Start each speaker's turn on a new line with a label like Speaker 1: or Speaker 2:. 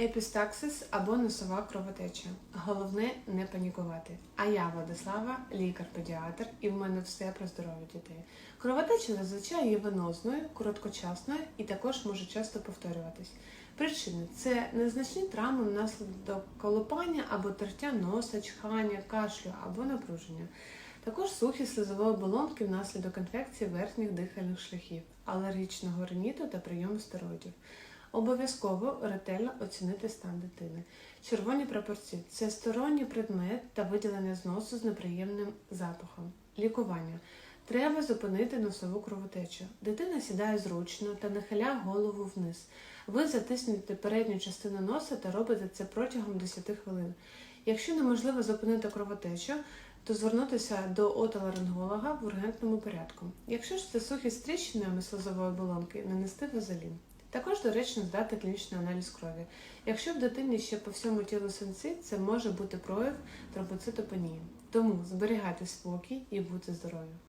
Speaker 1: Епістаксис або носова кровотеча. Головне не панікувати. А я Владислава, лікар-педіатр, і в мене все про здоров'я дітей. Кровотеча зазвичай є венозною, короткочасною і також може часто повторюватись. Причини це незначні травми внаслідок колопання або тертя носа, чхання, кашлю або напруження. Також сухі слизової оболонки внаслідок інфекції верхніх дихальних шляхів, алергічного риніту та прийому стероїдів. Обов'язково ретельно оцінити стан дитини. Червоні прапорці це сторонній предмет та виділення з носу з неприємним запахом. Лікування. Треба зупинити носову кровотечу. Дитина сідає зручно та нахиляє голову вниз. Ви затиснете передню частину носа та робите це протягом 10 хвилин. Якщо неможливо зупинити кровотечу, то звернутися до отоларинголога в ургентному порядку. Якщо ж це сухі з тріщинами слизової оболонки, нанести вазелін. Також доречно здати клінічний аналіз крові. Якщо в дитині ще по всьому тілу синці, це може бути прояв тромбоцитопенії. Тому зберігайте спокій і будьте здорові.